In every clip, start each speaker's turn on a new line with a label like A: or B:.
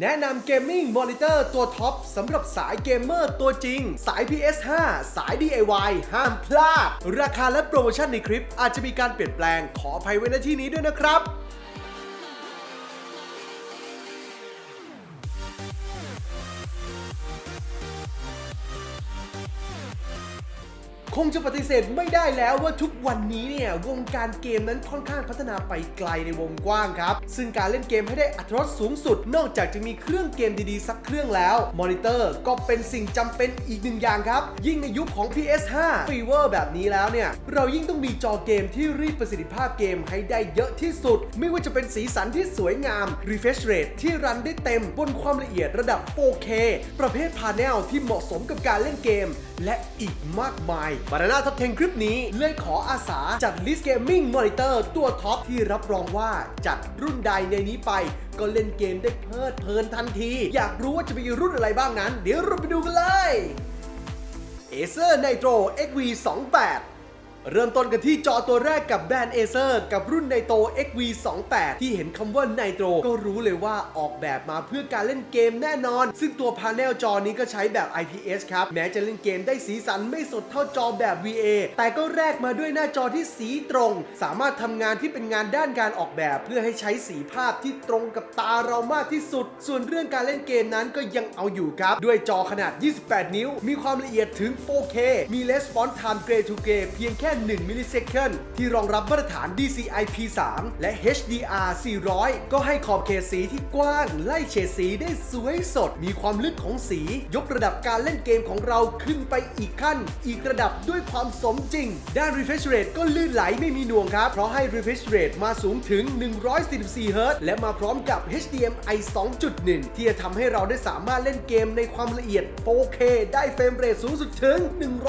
A: แนะนำเกมมิ่งมอนิเตอร์ตัวท็อปสำหรับสายเกมเมอร์ตัวจริง สาย PS5 สาย DIY ห้ามพลาด ราคาและโปรโมชั่นในคลิปอาจจะมีการเปลี่ยนแปลงขออภัยไว้ในที่นี้ด้วยนะครับ คงจะปฏิเสธไม่ได้แล้วว่าทุกวันนี้เนี่ยวงการเกมนั้นค่อนข้างพัฒนาไปไกลในวงกว้างครับ ซึ่งการเล่นเกมให้ได้อัตรสสูงสุด นอกจากจะมีเครื่องเกมดีๆ สักเครื่องแล้ว มอนิเตอร์ก็เป็นสิ่งจำเป็นอีกหนึ่งอย่างครับ ยิ่งในยุคของ PS5 Fever แบบนี้แล้วเนี่ย เรายิ่งต้องมีจอเกมที่รีดประสิทธิภาพเกมให้ได้เยอะที่สุด ไม่ว่าจะเป็นสีสันที่สวยงาม refresh rate ที่รันได้เต็มบนความละเอียดระดับ 4K ประเภทพาเนลที่เหมาะสมกับการเล่นเกมและอีกมากมายบานาน่าท็อป 10 คลิปนี้เลยขออาสาจัดลิสต์เกมมิ่งมอนิเตอร์ตัวท็อปที่รับรองว่าจัดรุ่นใดในนี้ไป ก็เล่นเกมได้เพลิดเพลินทันที อยากรู้ว่าจะมีรุ่นอะไรบ้างนั้น เดี๋ยวเราไปดูกันเลย Acer Nitro XV28 เริ่มต้นกันที่จอตัวแรกกับแบรนด์ Acer กับรุ่น Nitro XV28 ที่เห็นคำว่า Nitro ก็รู้เลยว่าออกแบบมาเพื่อการเล่นเกมแน่นอน ซึ่งตัวพาเนลจอนี้ก็ใช้แบบ IPS ครับ แม้จะเล่นเกมได้สีสันไม่สดเท่าจอแบบ VA แต่ก็แลกมาด้วยหน้าจอที่สีตรง สามารถทำงานที่เป็นงานด้านการออกแบบ เพื่อให้ใช้สีภาพที่ตรงกับตาเรามากที่สุด ส่วนเรื่องการเล่นเกมนั้นก็ยังเอาอยู่ครับ ด้วยจอขนาด 28 นิ้ว มีความละเอียดถึง 4K มี Response Time Gray to Gray เพียงแค่1 มิลลิเซคันที่รองรับมาตรฐาน DCI P3 และ HDR 400 ก็ให้ขอบเขตสีที่กว้าง ไล่เฉดสีได้สวยสด มีความลึกของสี ยกระดับการเล่นเกมของเราขึ้นไปอีกขั้น อีกระดับด้วยความสมจริง ด้าน refresh rate ก็ลื่นไหลไม่มีหน่วงครับ เพราะให้ refresh rate มาสูงถึง 144 Hz และมาพร้อมกับ HDMI 2.1 ที่จะทำให้เราได้สามารถเล่นเกมในความละเอียด 4K ได้เฟรมเรทสูงสุดถึง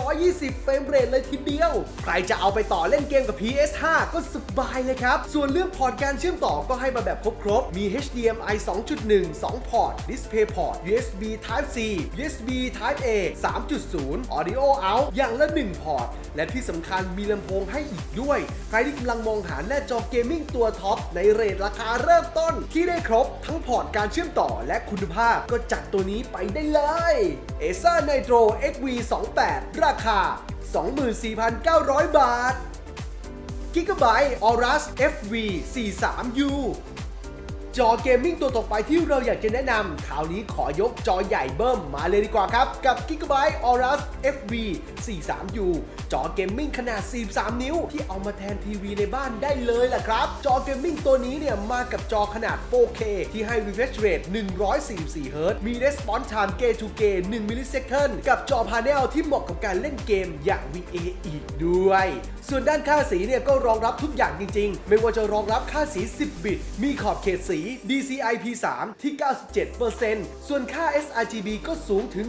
A: 120 เฟรมเรทเลยทีเดียว ใครจะเอาไปต่อเล่นเกมกับ PS5 ก็สบายเลยครับ ส่วนเรื่องพอร์ตการเชื่อมต่อก็ให้มาแบบครบๆ มี HDMI 2.1 2 พอร์ต Display Port USB Type C USB Type A 3.0 Audio Out อย่างละ 1 พอร์ต และที่สำคัญมีลำโพงให้อีกด้วย ใครที่กำลังมองหาหน้าจอเกมมิ่งตัวท็อป ในเรทราคาเริ่มต้น ที่ได้ครบ ทั้งพอร์ตการเชื่อมต่อและคุณภาพก็จัดตัวนี้ไปได้เลย Acer Nitro XV28 ราคา 24,900 บาท Gigabyte Aorus FV 43U จอเกมมิ่งตัวต่อไปที่เราอยากจะแนะนำคราวนี้ขอยกจอใหญ่เบิ้มมาเลยดีกว่าครับ กับ Gigabyte Aorus FV 43U จอเกมมิ่งขนาด 43 นิ้ว ที่เอามาแทนทีวีในบ้านได้เลยล่ะครับ จอเกมมิ่งตัวนี้เนี่ยมากับจอขนาด 4K ที่ให้ refresh rate 144 Hz มี response time gray to K 1 millisecond กับจอพาเนลที่เหมาะกับการเล่นเกมอย่าง VA อีกด้วย ส่วนด้านค่าสีเนี่ยก็รองรับทุกอย่างจริง ๆ ไม่ว่าจะรองรับค่าสี 10 บิต มีขอบเขตสี DCI P3 ที่ 97%ส่วนค่า sRGB ก็สูงถึง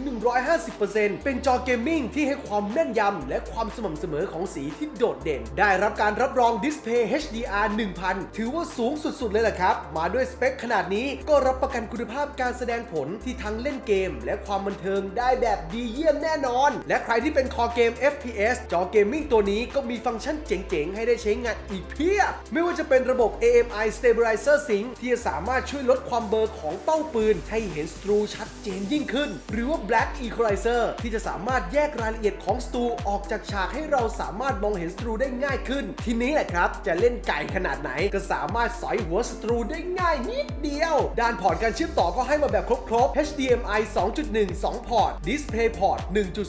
A: 150%เป็นจอเกมมิ่งที่ให้ความแม่นยำและความสม่ำเสมอของสีที่โดดเด่น ได้รับการรับรองดิสเพย์ HDR 1000 ถือว่าสูงสุดๆ เลยแหละครับ มาด้วยสเปคขนาดนี้ก็รับประกันคุณภาพการแสดงผลที่ทั้งเล่นเกม และความบันเทิงได้แบบดีเยี่ยมแน่นอน และใครที่เป็นคอเกม FPS จอเกมมิ่งตัวนี้ก็มีฟังก์ชันเจ๋งๆ ให้ได้ใช้งานอีกเพียบ ไม่ว่าจะเป็นระบบ AMI Stabilizer Sync ที่จะสามารถช่วยลดความเบลอของเป้าปืน ให้เห็นสตรูชัดเจนยิ่งขึ้น หรือว่า Black Equalizer ที่จะสามารถแยกรายละเอียดของสตรูออกจากฉากให้เราสามารถมองเห็นสตรูได้ง่ายขึ้น ทีนี้แหละครับ จะเล่นไก่ขนาดไหน ก็สามารถสอยหัวสตรูได้ง่ายนิดเดียว ด้านพอร์ตการเชื่อมต่อก็ให้มาแบบครบๆ HDMI 2.1 2 พอร์ต Display Port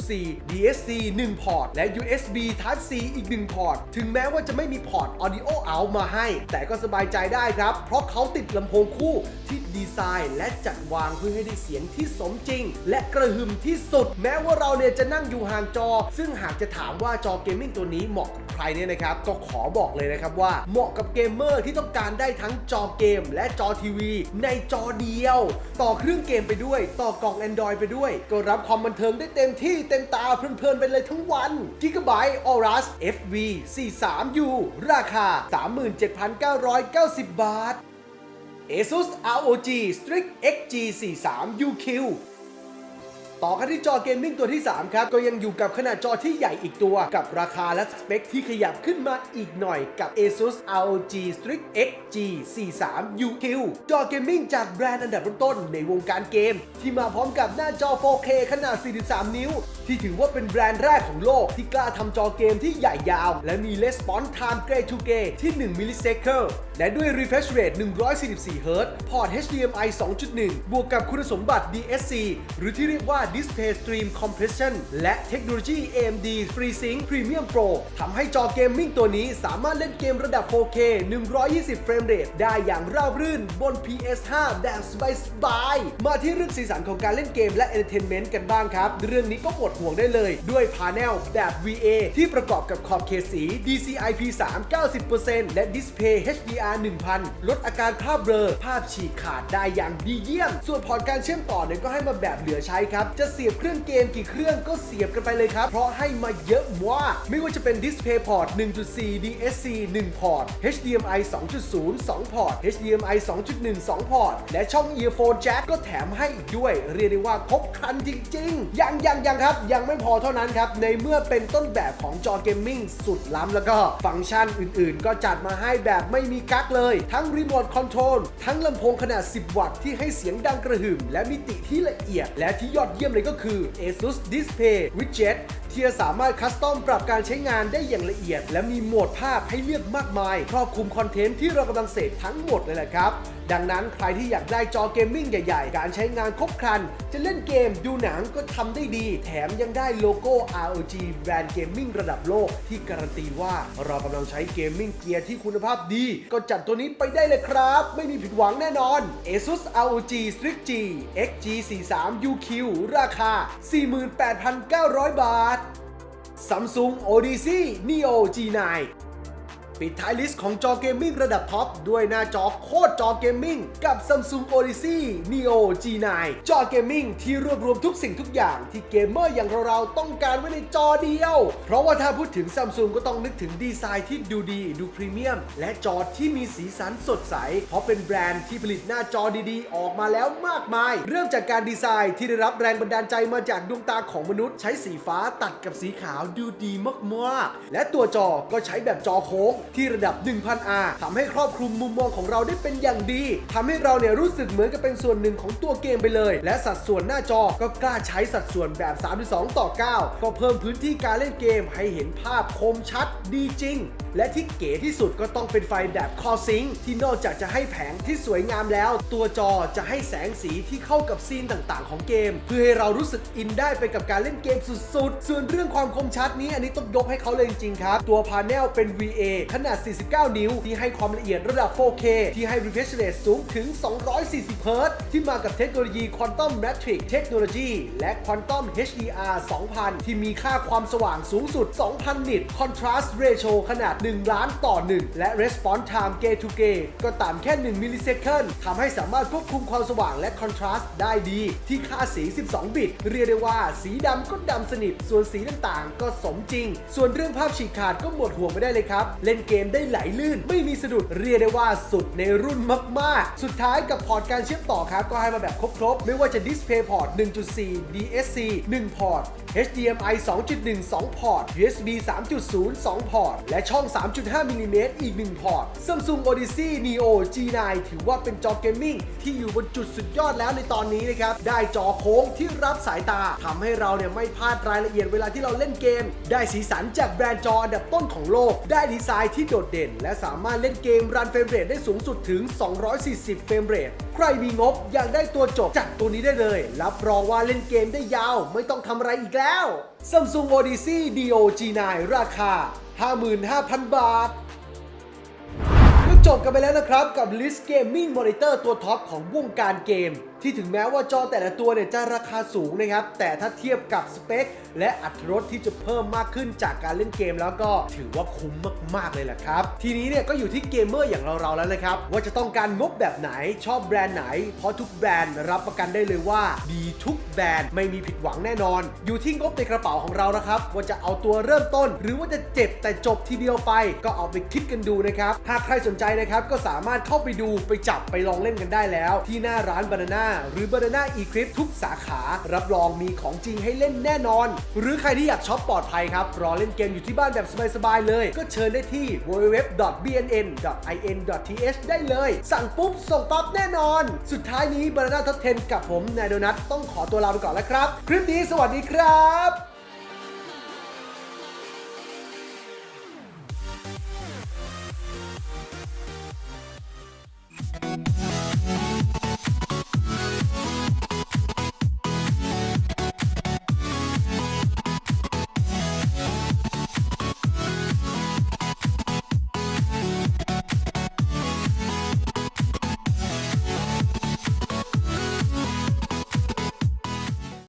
A: 1.4 DSC 1 พอร์ต และ USB Type C อีก 1 พอร์ต ถึงแม้ว่าจะไม่มีพอร์ต Audio Out มาให้ แต่ก็สบายใจได้ครับ เพราะเขาติดลำโพงคู่ที่ดีไซน์และจัดวางเพื่อให้ได้เสียงที่สมจริง และกระหึ่มที่สุด แม้ว่าเราเนี่ยจะนั่งอยู่ห่างจอ ซึ่งหากจะถามว่าจอเกมมิ่งตัวนี้เหมาะกับใครเนี่ยนะครับ ก็ขอบอกเลยนะครับว่าเหมาะกับเกมเมอร์ที่ต้องการได้ทั้งจอเกม และจอทีวี ในจอเดียว ต่อเครื่องเกมไปด้วย ต่อกล่อง Android ไปด้วย ก็รับความบันเทิงได้เต็มที่เต็มตาเพลินๆไปเลยทั้งวัน Gigabyte Aorus FV 43U ราคา 37,990 บาท ASUS ROG Strix XG 43 UQ ต่อกันที่จอเกมมิ่งตัวที่ 3 ครับ ก็ยังอยู่กับขนาดจอที่ใหญ่อีกตัว กับราคาและสเปคที่ขยับขึ้นมาอีกหน่อยกับ ASUS ROG Strix XG 43 UQ จอเกมมิ่งจากแบรนด์อันดับต้นๆในวงการเกม ที่มาพร้อมกับหน้าจอ 4K ขนาด 43 นิ้ว ที่ถือว่าเป็นแบรนด์แรกของโลกที่กล้าทำจอเกมที่ใหญ่ยาว และมี Response Time Gray to Gray ที่1 millisecond และด้วย refresh rate 144 Hz พอร์ต HDMI 2.1 บวกกับคุณสมบัติ DSC หรือที่เรียกว่า Display Stream Compression และเทคโนโลยี AMD FreeSync Premium Pro ทำให้จอเกมมิ่งตัวนี้สามารถเล่นเกมระดับ 4K 120 เฟรมเรทได้อย่างราบรื่นบน PS5 แบบสบายๆมาที่เรื่องสีสันของการเล่นเกมและ Entertainment กันบ้างครับ เรื่องนี้ก็หมดห่วงได้เลย ด้วยพา n e l แบบ VA ที่ประกอบกับขอบเขตสี DCI-P3 90%และ Display HDR 1000 ลดอาการภาพเบลอ ภาพฉีกขาดได้อย่างดีเยี่ยม ส่วนพอร์ตการเชื่อมต่อเนี่ยก็ให้มาแบบเหลือใช้ครับ จะเสียบเครื่องเกมกี่เครื่องก็เสียบกันไปเลยครับ เพราะให้มาเยอะมากไม่ว่าจะเป็น Display Port 1.4 DSC 1 พอร์ต HDMI 2.0 2 พอร์ต HDMI 2.1 2 พอร์ต และช่อง Earphone Jack ก็แถมให้อีกด้วย เรียกได้ว่าครบครันจริงๆ ยังยังยังครับ ยังไม่พอเท่านั้นครับ ในเมื่อเป็นต้นแบบของจอเกมมิ่งสุดล้ำแล้วก็ฟังก์ชันอื่นๆ ก็จัดมาให้แบบไม่มีกั๊กเลย ทั้งรีโมทคอนโทรลทั้งลำโพงขนาด 10 วัตต์ที่ให้เสียงดังกระหึ่ม และมิติที่ละเอียด และที่ยอดเยี่ยมเลยก็คือ ASUS Display Widget ที่จะสามารถคัสตอมปรับการใช้งานได้อย่างละเอียด และมีโหมดภาพให้เลือกมากมาย ครอบคลุมคอนเทนต์ที่เรากำลังเสพทั้งหมดเลยแหละครับ ดังนั้นใครที่อยากได้จอเกมมิ่งใหญ่ๆ การใช้งานครบครัน จะเล่นเกมดูหนังก็ทำได้ดี แถมยังได้โลโก้ ROG แบรนด์เกมมิ่งระดับโลกที่การันตีว่าเรากำลังใช้เกมมิ่งเกียร์ที่คุณภาพดี ก็จัดตัวนี้ไปได้เลยครับ ไม่มีผิดหวังแน่นอน ASUS ROG Strix G XG43 UQ ราคา 48,900 บาท Samsung Odyssey Neo G9 ปิดท้ายลิสต์ของจอเกมมิ่งระดับท็อป ด้วยหน้าจอโคตรจอเกมมิ่งกับ Samsung Odyssey Neo G9 จอเกมมิ่งที่รวบรวมทุกสิ่งทุกอย่างที่เกมเมอร์อย่างเราๆต้องการไว้ในจอเดียว เพราะว่าถ้าพูดถึง Samsung ก็ต้องนึกถึงดีไซน์ที่ดูดีดูพรีเมียม และจอที่มีสีสันสดใส เพราะเป็นแบรนด์ที่ผลิตหน้าจอดีๆ ออกมาแล้วมากมาย เริ่มจากการดีไซน์ที่ได้รับแรงบันดาลใจมาจากดวงตาของมนุษย์ ใช้สีฟ้าตัดกับสีขาวดูดีมากๆ และตัวจอก็ใช้แบบจอโค้งที่ระดับ 1000R ทำให้ครอบคลุมมุมมองของเราได้เป็นอย่างดีทำให้เราเนี่ยรู้สึกเหมือนกับเป็นส่วนหนึ่งของตัวเกมไปเลย และสัดส่วนหน้าจอก็กล้าใช้สัดส่วนแบบ 32 ต่อ 9 ก็เพิ่มพื้นที่การเล่นเกมให้เห็นภาพคมชัดดีจริงและที่เก๋ที่สุดก็ต้องเป็นไฟแบบคอซิงที่นอกจากจะให้แผงที่สวยงามแล้ว ตัวจอจะให้แสงสีที่เข้ากับซีนต่างๆ ของเกม เพื่อให้เรารู้สึกอินได้ไปกับการเล่นเกมสุดๆ ส่วนเรื่องความคมชัดนี้อันนี้ต้องยกให้เขาเลยจริงๆครับ ตัวพาเนลเป็น VA ขนาด 49 นิ้ว ที่ให้ความละเอียดระดับ 4K ที่ให้ refresh rate สูงถึง 240 Hz ที่มากับเทคโนโลยี Quantum Matrix Technology และ Quantum HDR 2000 ที่มีค่าความสว่างสูงสุด 2,000 นิต Contrast Ratio ขนาด1 ล้านต่อ 1 และ Response Time Gate to Gate ก็ต่ำแค่ 1 มิลลิเซคันทำให้สามารถควบคุมความสว่างและ Contrast ได้ดี ที่ค่าสี 12 บิต เรียกได้ว่าสีดำก็ดำสนิท ส่วนสีต่างๆ ก็สมจริง ส่วนเรื่องภาพฉีกขาดก็หมดห่วงไม่ได้เลยครับ เล่นเกมได้ไหลลื่น ไม่มีสะดุดเรียกได้ว่าสุดในรุ่นมากๆ สุดท้ายกับพอร์ตการเชื่อมต่อครับก็ให้มาแบบครบๆ ไม่ว่าจะ Display Port 1.4 DSC 1 พอร์ต HDMI 2.1 2 พอร์ต USB 3.0 2 พอร์ต และช่อง3.5มิลลิเมตรอีก 1 พอร์ต Samsung Odyssey Neo G9 ถือว่าเป็นจอเกมมิ่งที่อยู่บนจุดสุดยอดแล้วในตอนนี้นะครับ ได้จอโค้งที่รับสายตาทำให้เราเนี่ยไม่พลาดรายละเอียดเวลาที่เราเล่นเกม ได้สีสันจากแบรนด์จออันดับต้นของโลก ได้ดีไซน์ที่โดดเด่น และสามารถเล่นเกมรันเฟรมเรทได้สูงสุดถึง 240 เฟรมเรทใครมีงบอยากได้ตัวจบจัดตัวนี้ได้เลย รับรองว่าเล่นเกมได้ยาว ไม่ต้องทำอะไรอีกแล้ว Samsung Odyssey Neo G9 ราคา 55,000 บาทก็จบกันไปแล้วนะครับกับ List Gaming Monitor ตัวท็อปของวงการเกมที่ถึงแม้ว่าจอแต่ละตัวเนี่ยจะราคาสูงนะครับ แต่ถ้าเทียบกับสเปค และอัตรสที่จะเพิ่มมากขึ้นจากการเล่นเกมแล้วก็ถือว่าคุ้มมากๆเลยแหละครับ ทีนี้เนี่ยก็อยู่ที่เกมเมอร์อย่างเราๆแล้วนะครับ ว่าจะต้องการงบแบบไหนชอบแบรนด์ไหน เพราะทุกแบรนด์รับประกันได้เลยว่าดีทุกแบรนด์ไม่มีผิดหวังแน่นอน อยู่ที่งบในกระเป๋าของเรานะครับว่าจะเอาตัวเริ่มต้น หรือว่าจะเจ็บแต่จบทีเดียวไป ก็เอาไปคิดกันดูนะครับหากใครสนใจนะครับก็สามารถเข้าไปดูไปจับไปลองเล่นกันได้แล้ว ที่หน้าร้านบานาน่า Banana หรือ Banana Eclipse ทุกสาขา รับรองมีของจริงให้เล่นแน่นอน หรือใครที่อยากช็อปปลอดภัยครับ รอเล่นเกมอยู่ที่บ้านแบบสบายๆเลย ก็เชิญได้ที่ www.bnn.in.th ได้เลย สั่งปุ๊บ ส่งปั๊บแน่นอน สุดท้ายนี้ Banana Top 10 กับผมนายโดนัทต้องขอตัวลาไปก่อนแล้วครับ คลิปนี้สวัสดีครับ